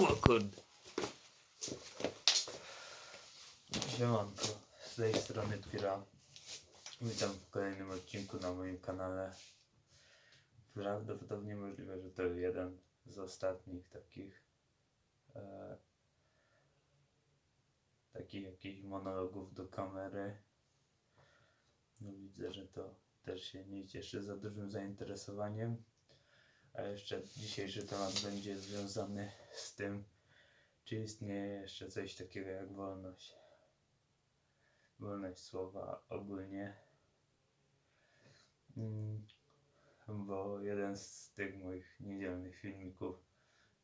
O kurde. Siemanko, z tej strony Twira. Witam w kolejnym odcinku na moim kanale. Prawdopodobnie możliwe, że to jeden z ostatnich takich e, takich jakichś monologów do kamery. No widzę, że to też się nie cieszy za dużym zainteresowaniem. A jeszcze dzisiejszy temat będzie związany z tym, czy istnieje jeszcze coś takiego jak wolność. Wolność słowa ogólnie. Mm, Bo jeden z tych moich niedzielnych filmików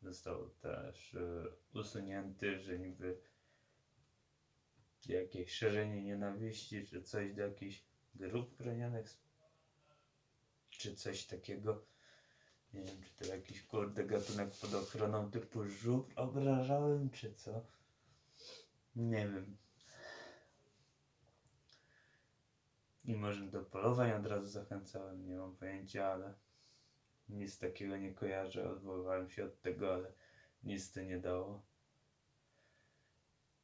został też e, usunięty, że niby jakieś szerzenie nienawiści, czy coś do jakichś grup chronionych, czy coś takiego. Nie wiem, czy to jakiś kurde gatunek pod ochroną typu żub obrażałem, czy co? Nie wiem. I może do polowań od razu zachęcałem, nie mam pojęcia, ale nic takiego nie kojarzę. Odwoływałem się od tego, ale nic to nie dało.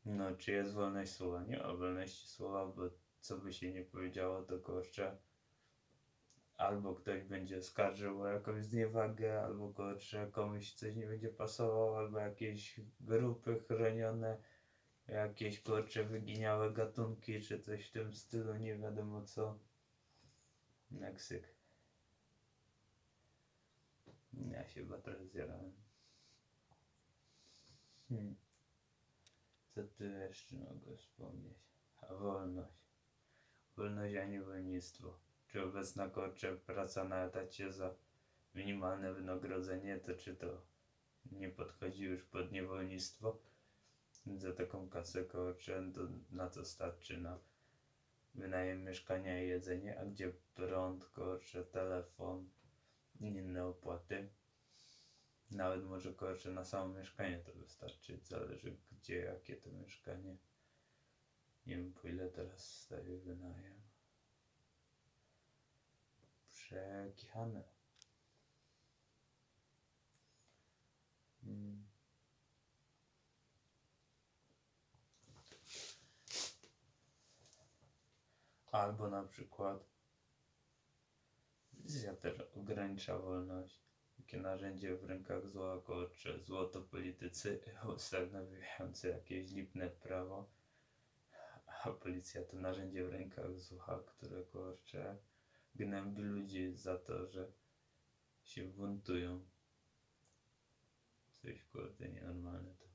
No, czy jest wolność słowa? Nie ma wolności słowa, bo co by się nie powiedziało, to kurczę. Albo ktoś będzie skarżył o jakąś zniewagę, albo kurczę komuś coś nie będzie pasowało, albo jakieś grupy chronione, jakieś kurczę wyginiałe gatunki, czy coś w tym stylu, nie wiadomo co. Meksyk. Ja się chyba trochę zjarałem. Hmm. Co tu jeszcze mogę wspomnieć? A wolność. Wolność, a nie wolnictwo. Czy obecna kurczę praca na etacie za minimalne wynagrodzenie, to czy to nie podchodzi już pod niewolnictwo? Za taką kasę kurczę, to na to starczy na wynajem mieszkania i jedzenie, a gdzie prąd, kurczę, telefon, inne opłaty. Nawet może kurczę na samo mieszkanie to wystarczy, zależy gdzie, jakie to mieszkanie. Nie wiem po ile teraz staje wynajem. Przekichane. Mm. Albo na przykład wizja też ogranicza wolność. Takie narzędzie w rękach zła, kurczę, złoto politycy ustanawiające jakieś lipne prawo, a policja to narzędzie w rękach zła, które kurczę gnębi ludzi za to, że się buntują. Coś kurde nienormalne to.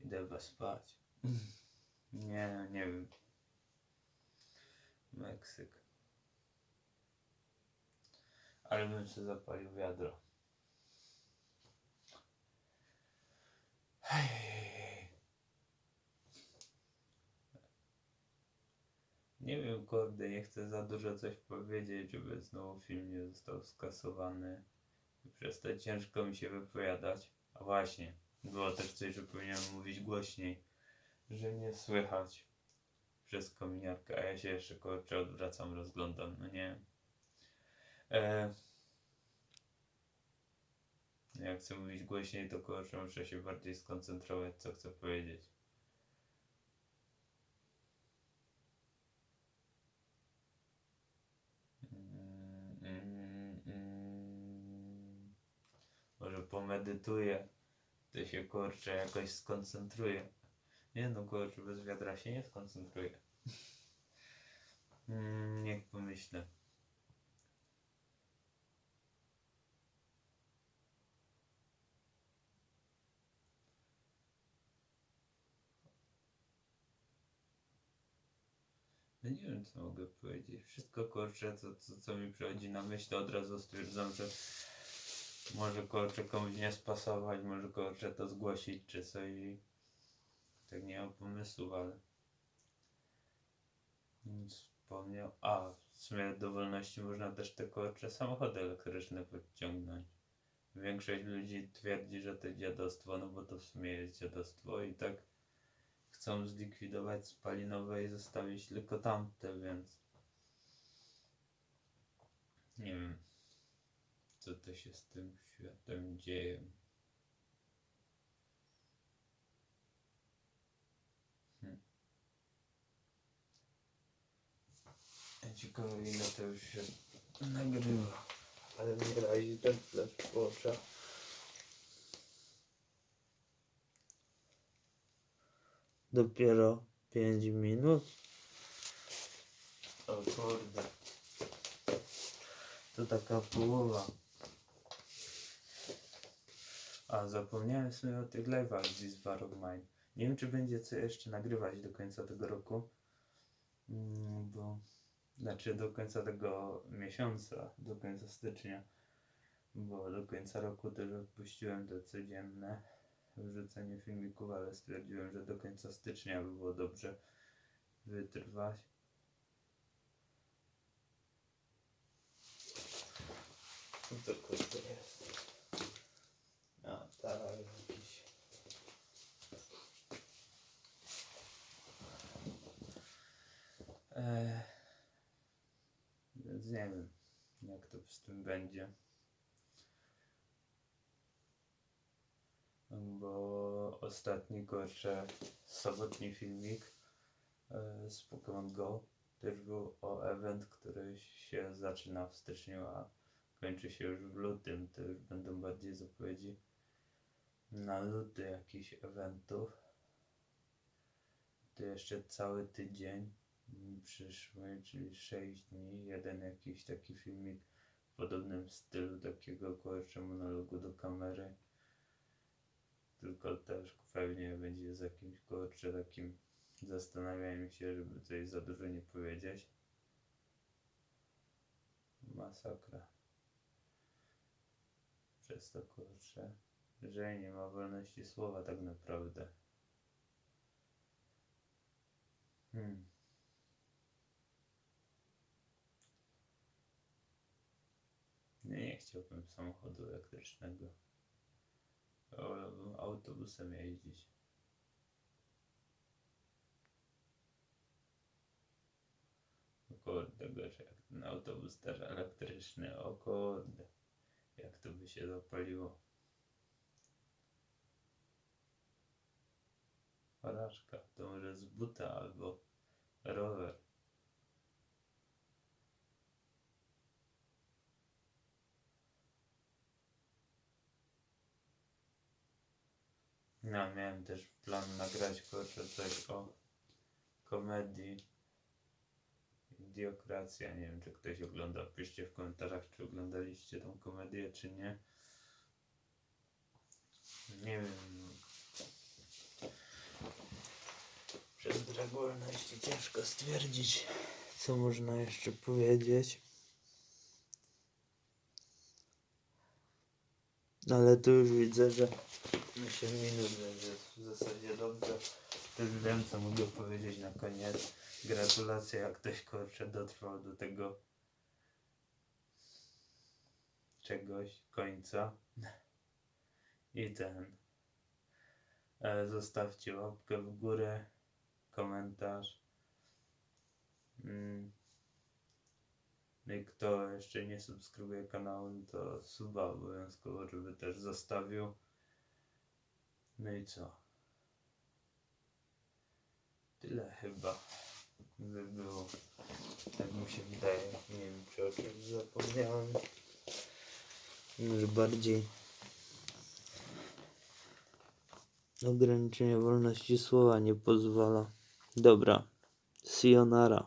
Idę chyba spać. Nie, nie wiem. Meksyk. Ale bym sobie zapalił wiadro. Hej. Nie wiem, kurde, nie chcę za dużo coś powiedzieć, żeby znowu film nie został skasowany. I przez to ciężko mi się wypowiadać. A właśnie, było też coś, że powinienem mówić głośniej, że nie słychać przez kominiarkę, a ja się jeszcze kurczę odwracam, rozglądam, no nie. E, jak chcę mówić głośniej, to kurczę muszę się bardziej skoncentrować, co chcę powiedzieć. Pomedytuję, to się kurczę jakoś skoncentruję. Nie no kurczę, bez wiadra się nie skoncentruję. Mm, niech pomyślę. No nie wiem co mogę powiedzieć. Wszystko kurczę, co, co, co mi przychodzi na myśl, to od razu stwierdzam, że może kurczę komuś nie spasować, może kurczę to zgłosić czy coś tak nie mam pomysłu, ale wspomniał. A, w sumie do wolności można też te kurczę samochody elektryczne podciągnąć. Większość ludzi twierdzi, że to dziadostwo, no bo to w sumie jest dziadostwo i tak chcą zlikwidować spalinowe i zostawić tylko tamte, więc nie wiem, co to się z tym światem dzieje. Hmm. Ciekawe ile to już się nagrywa. Ale mi razi ten flash w. Dopiero 5 minut? O kurde. To taka połowa. A, zapomniałem sobie o tych live'ach z Bar of Mine. Nie wiem, czy będzie co jeszcze nagrywać do końca tego roku. Mm, bo... Znaczy do końca tego miesiąca, do końca stycznia. Bo do końca roku też odpuściłem te codzienne wrzucenie filmików, ale stwierdziłem, że do końca stycznia by było dobrze wytrwać. Co to kurde jest? A, tak, jakiś. Eee, więc nie wiem, jak to z tym będzie. Bo ostatni kurczę sobotni filmik e, z Pokémon Go też był o event, który się zaczyna w styczniu, a kończy się już w lutym. To już będą bardziej zapowiedzi na luty jakichś eventów. To jeszcze cały tydzień przyszły, czyli 6 dni, jeden jakiś taki filmik podobnym stylu takiego kurczę monologu do kamery. Tylko też pewnie będzie z jakimś kurczę takim zastanawianiem się, żeby coś za dużo nie powiedzieć. Masakra. Przez to kurczę, że nie ma wolności słowa tak naprawdę. Hmm. Nie, nie chciałbym samochodu elektrycznego. Wolałbym autobusem jeździć. Kurde, gorzej jak ten autobus też elektryczny. O kurde, jak to by się zapaliło. Porażka, to może z buta albo rower. No, miałem też plan nagrać kurczę coś o komedii. Idiokracja. Nie wiem, czy ktoś ogląda. Piszcie w komentarzach, czy oglądaliście tą komedię, czy nie. Nie wiem. Przez brak wolności ciężko stwierdzić, co można jeszcze powiedzieć. Ale tu już widzę, że 8 minut będzie w zasadzie dobrze. Wiem, co mogę powiedzieć na koniec. Gratulacje, jak ktoś kurczę dotrwał do tego czegoś, końca. I ten. E, zostawcie łapkę w górę, komentarz. Mm. No i kto jeszcze nie subskrybuje kanału, to suba obowiązkowo, żeby też zostawił. No i co? Tyle chyba by było. Tak mi się wydaje. Nie wiem, czy o czymś zapomniałem. Może bardziej ograniczenie wolności słowa nie pozwala. Dobra. Sayonara.